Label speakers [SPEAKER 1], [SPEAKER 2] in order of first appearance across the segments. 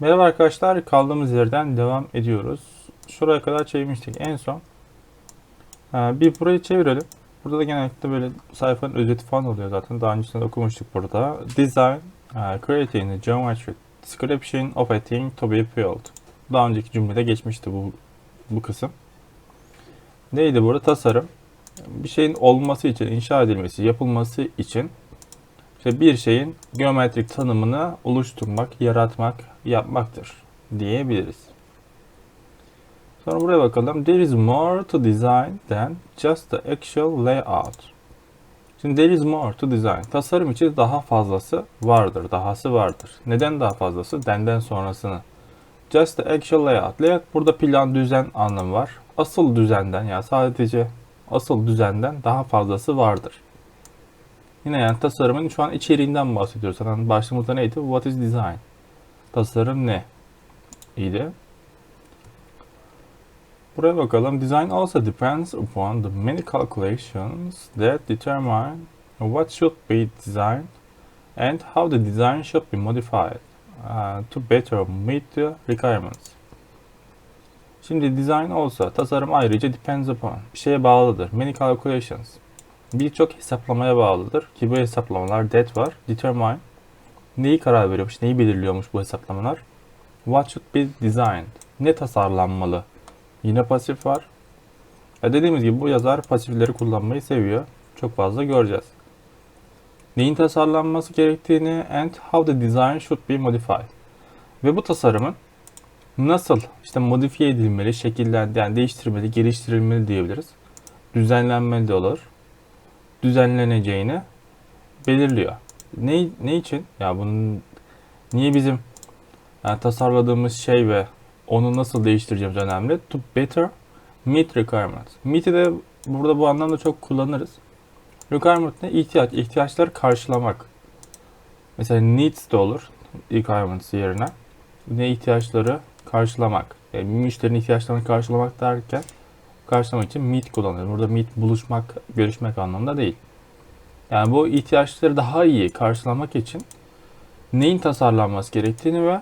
[SPEAKER 1] Merhaba arkadaşlar, kaldığımız yerden devam ediyoruz. Şuraya kadar çevirmiştik en son. Ee, Bir burayı çevirelim. Burada da genellikle böyle sayfanın özeti falan oluyor zaten. Daha öncesinde okumuştuk burada. Design, uh, creating a geometric description of a thing to be built. Daha önceki cümlede geçmişti bu bu kısım. Neydi burada? Tasarım. Bir şeyin olması için, inşa edilmesi, yapılması için işte bir şeyin geometrik tanımını oluşturmak, yaratmak, yapmaktır diyebiliriz. Sonra buraya bakalım. There is more to design than just the actual layout. Şimdi there is more to design. Tasarım için daha fazlası vardır, dahası vardır. Neden daha fazlası? Than'den sonrasını. Just the actual layout. Layout burada plan, düzen anlamı var. Asıl düzenden yani sadece asıl düzenden daha fazlası vardır. Yine yani tasarımın şu an içeriğinden bahsediyoruz. Zaten başlığımızda neydi? What is design? Tasarım ne? İyiydi. Buraya bakalım. Design also depends upon the many calculations that determine what should be designed and how the design should be modified uh, to better meet the requirements. Şimdi design olsa tasarım ayrıca depends upon bir şeye bağlıdır. Many calculations birçok hesaplamaya bağlıdır ki bu hesaplamalar that var. Determine neyi karar veriyormuş, neyi belirliyormuş bu hesaplamalar. What should be designed? Ne tasarlanmalı? Yine pasif var. Ya dediğimiz gibi bu yazar pasifleri kullanmayı seviyor. Çok fazla göreceğiz. Neyin tasarlanması gerektiğini and how the design should be modified. Ve bu tasarımın nasıl işte modifiye edilmeli, şekillendi, yani değiştirilmeli, geliştirilmeli diyebiliriz. Düzenlenmeli de olur düzenleneceğini belirliyor. Ne, ne için? Ya bunun niye bizim yani tasarladığımız şey ve onu nasıl değiştireceğimiz önemli. To better meet requirements. Meet'i de burada bu anlamda çok kullanırız. Requirement ne? İhtiyaç. İhtiyaçları karşılamak. Mesela needs de olur. Requirements yerine. Ne ihtiyaçları karşılamak. Yani müşterinin ihtiyaçlarını karşılamak derken karşılamak için meet kullanılır. Burada meet buluşmak, görüşmek anlamında değil. Yani bu ihtiyaçları daha iyi karşılamak için neyin tasarlanması gerektiğini ve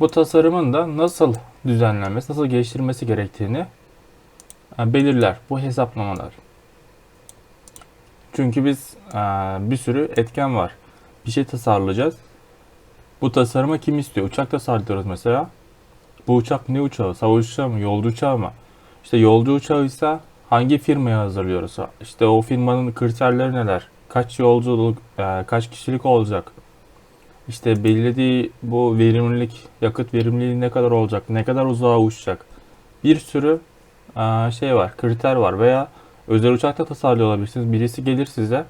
[SPEAKER 1] bu tasarımın da nasıl düzenlenmesi, nasıl geliştirilmesi gerektiğini e, belirler bu hesaplamalar. Çünkü biz e, bir sürü etken var. Bir şey tasarlayacağız. Bu tasarımı kim istiyor? Uçak tasarlıyoruz mesela. Bu uçak ne uçağı? Savaş uçağı mı? Yolcu uçağı mı? İşte yolcu uçağıysa hangi firmaya hazırlıyoruz? İşte o firmanın kriterleri neler? Kaç yolculuk, e, kaç kişilik olacak? İşte belirlediği bu verimlilik, yakıt verimliliği ne kadar olacak? Ne kadar uzağa uçacak? Bir sürü e, şey var, kriter var veya özel uçakta tasarlıyor olabilirsiniz. Birisi gelir size,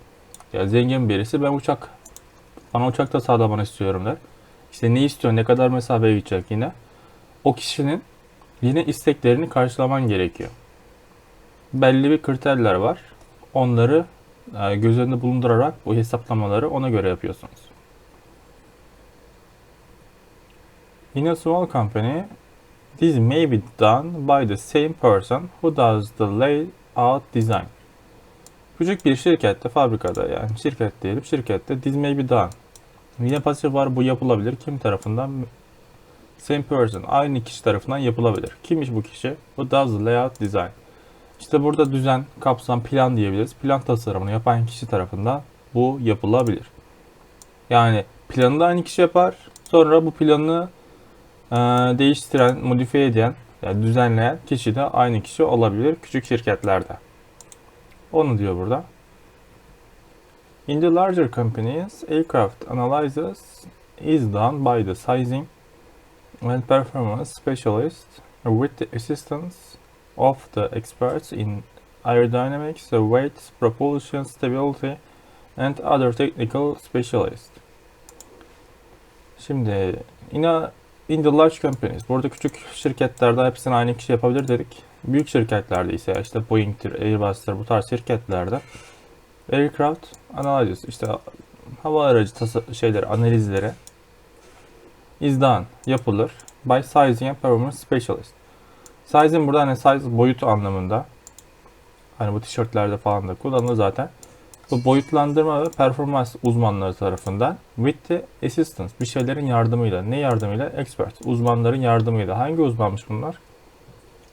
[SPEAKER 1] ya zengin birisi ben uçak, bana uçak tasarlamanı istiyorum der. İşte ne istiyor, ne kadar mesafeye gidecek yine. O kişinin yine isteklerini karşılaman gerekiyor. Belli bir kriterler var. Onları e, göz önünde bulundurarak bu hesaplamaları ona göre yapıyorsunuz. In a small company, this may be done by the same person who does the layout design. Küçük bir şirkette, fabrikada yani şirket diyelim, şirkette this may be done. Yine pasif var, bu yapılabilir. Kim tarafından? Same person. Aynı kişi tarafından yapılabilir. Kimmiş bu kişi? Bu does layout design. İşte burada düzen, kapsam, plan diyebiliriz. Plan tasarımını yapan kişi tarafından bu yapılabilir. Yani planı da aynı kişi yapar. Sonra bu planı e, değiştiren, modifiye eden, yani düzenleyen kişi de aynı kişi olabilir küçük şirketlerde. Onu diyor burada. In the larger companies, aircraft analysis is done by the sizing and performance specialist with the assistance of the experts in aerodynamics, weight, propulsion, stability and other technical specialists. Şimdi in, a, in the large companies, burada küçük şirketlerde hepsini aynı kişi yapabilir dedik. Büyük şirketlerde ise işte Boeing'tir, Airbus'tir bu tarz şirketlerde aircraft analysis işte hava aracı şeyleri, analizleri is done, yapılır by sizing and performance specialist. Size'in burada hani size boyut anlamında. Hani bu tişörtlerde falan da kullanılır zaten. Bu boyutlandırma ve performans uzmanları tarafından with the assistance bir şeylerin yardımıyla. Ne yardımıyla? Expert. Uzmanların yardımıyla. Hangi uzmanmış bunlar?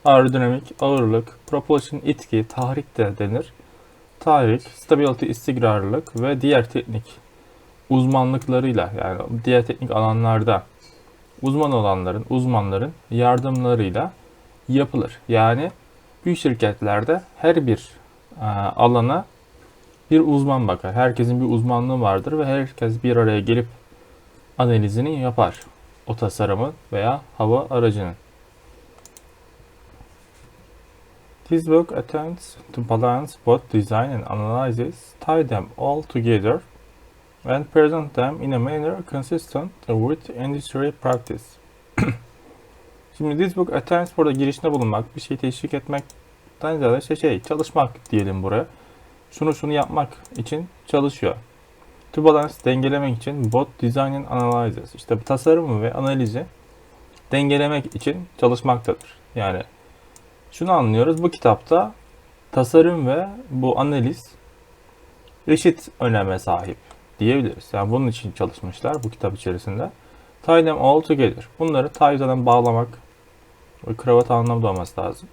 [SPEAKER 1] Aerodinamik, ağırlık, propulsion, itki, tahrik de denir. Tahrik, stability, istikrarlılık ve diğer teknik uzmanlıklarıyla yani diğer teknik alanlarda uzman olanların, uzmanların yardımlarıyla yapılır. Yani büyük şirketlerde her bir e, alana bir uzman bakar. Herkesin bir uzmanlığı vardır ve herkes bir araya gelip analizini yapar. O tasarımın veya hava aracının. This book attempts to balance both design and analysis, tie them all together, and present them in a manner consistent with industry practice. Şimdi this book attempts burada girişinde bulunmak, bir şey teşvik etmekten ziyade şey, şey çalışmak diyelim buraya. Şunu şunu yapmak için çalışıyor. To balance dengelemek için both design and analysis işte tasarımı ve analizi dengelemek için çalışmaktadır. Yani şunu anlıyoruz bu kitapta tasarım ve bu analiz eşit öneme sahip diyebiliriz. Yani bunun için çalışmışlar bu kitap içerisinde. Tie them all together. Bunları tie bağlamak ve kravat anlamda olması lazım.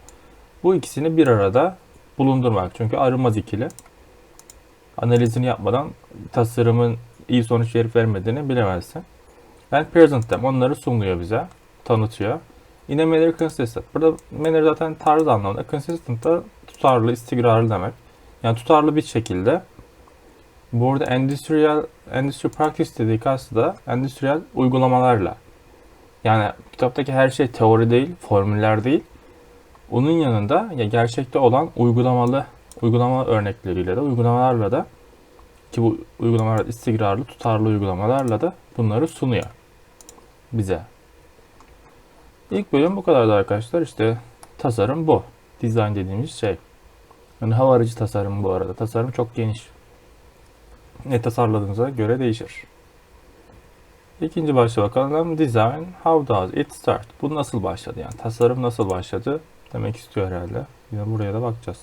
[SPEAKER 1] Bu ikisini bir arada bulundurmak. Çünkü ayrılmaz ikili. Analizini yapmadan tasarımın iyi sonuç verip vermediğini bilemezsin. And present them. Onları sunuyor bize. Tanıtıyor. Yine manner consistent. Burada manner zaten tarz anlamında. Consistent da tutarlı, istikrarlı demek. Yani tutarlı bir şekilde Burada endüstriyel, endüstri practice dediği kastı da endüstriyel uygulamalarla. Yani kitaptaki her şey teori değil, formüller değil. Onun yanında ya gerçekte olan uygulamalı uygulama örnekleriyle de uygulamalarla da ki bu uygulamalar istikrarlı, tutarlı uygulamalarla da bunları sunuyor bize. İlk bölüm bu kadardı arkadaşlar. İşte tasarım bu. Design dediğimiz şey. Yani hava aracı tasarım bu arada. Tasarım çok geniş ne tasarladığınıza göre değişir. İkinci başlığa bakalım. Design, how does it start? Bu nasıl başladı? Yani tasarım nasıl başladı? Demek istiyor herhalde. Yine buraya da bakacağız.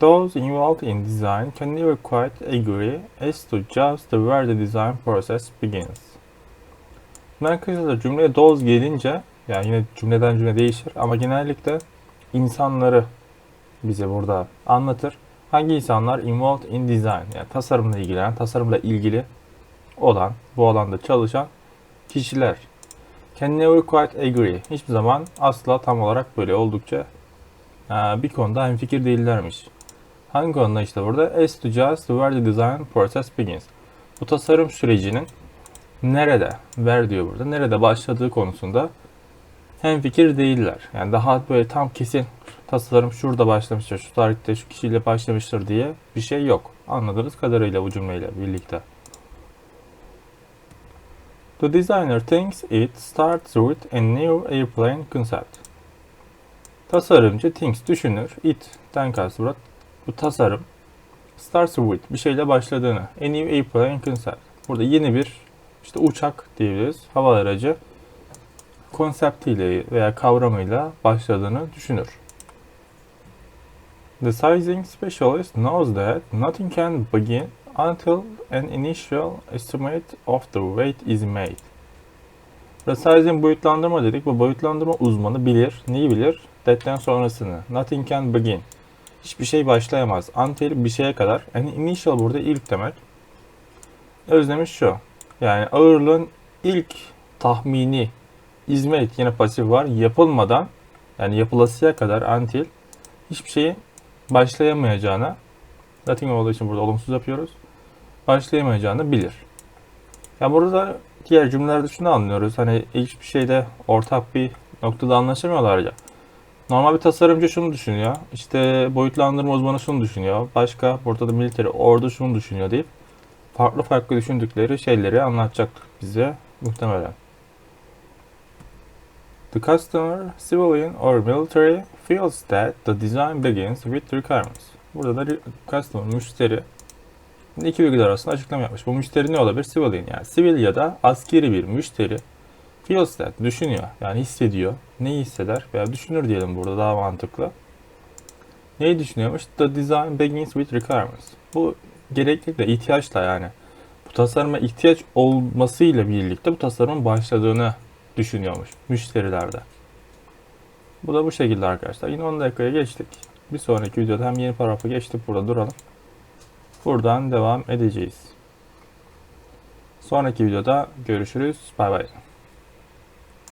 [SPEAKER 1] Those involved in design can never quite agree as to just where the design process begins. Kısaca cümleye those gelince, yani yine cümleden cümle değişir ama genellikle insanları bize burada anlatır. Hangi insanlar involved in design yani tasarımla ilgilenen, tasarımla ilgili olan, bu alanda çalışan kişiler. Can never quite agree. Hiçbir zaman asla tam olarak böyle oldukça bir konuda hemfikir değillermiş. Hangi konuda işte burada? As to just where the design process begins. Bu tasarım sürecinin nerede, ver diyor burada, nerede başladığı konusunda hemfikir değiller. Yani daha böyle tam kesin tasarım şurada başlamıştır, şu tarihte şu kişiyle başlamıştır diye bir şey yok. Anladığınız kadarıyla bu cümleyle birlikte. The designer thinks it starts with a new airplane concept. Tasarımcı thinks düşünür. It'ten kastı bu tasarım. Starts with bir şeyle başladığını. A new airplane concept. Burada yeni bir işte uçak diyebiliriz. Hava aracı konseptiyle veya kavramıyla başladığını düşünür. The sizing specialist knows that nothing can begin until an initial estimate of the weight is made. The sizing boyutlandırma dedik. Bu boyutlandırma uzmanı bilir. Neyi bilir? That'ten sonrasını. Nothing can begin. Hiçbir şey başlayamaz. Until bir şeye kadar. And initial burada ilk demek. Özlemiş şu. Yani ağırlığın ilk tahmini izmate yine pasif var. Yapılmadan yani yapılasıya kadar until hiçbir şeyi başlayamayacağına Latin olduğu için burada olumsuz yapıyoruz. Başlayamayacağını bilir. Ya burada diğer cümlelerde şunu anlıyoruz. Hani hiçbir şeyde ortak bir noktada anlaşamıyorlar ya. Normal bir tasarımcı şunu düşünüyor. İşte boyutlandırma uzmanı şunu düşünüyor. Başka burada da military ordu şunu düşünüyor deyip farklı farklı düşündükleri şeyleri anlatacak bize muhtemelen. The customer, civilian or military feels that the design begins with requirements. Burada da customer, müşteri iki bilgiler arasında açıklama yapmış. Bu müşteri ne olabilir? Civilian yani sivil ya da askeri bir müşteri feels that düşünüyor yani hissediyor. Neyi hisseder veya düşünür diyelim burada daha mantıklı. Neyi düşünüyormuş? The design begins with requirements. Bu gereklilikle, ihtiyaçla yani. Bu tasarıma ihtiyaç olmasıyla birlikte bu tasarımın başladığını düşünüyormuş müşterilerde. Bu da bu şekilde arkadaşlar. Yine 10 dakikaya geçtik. Bir sonraki videoda hem yeni paragrafı geçtik burada duralım. Buradan devam edeceğiz. Sonraki videoda görüşürüz. Bay bay.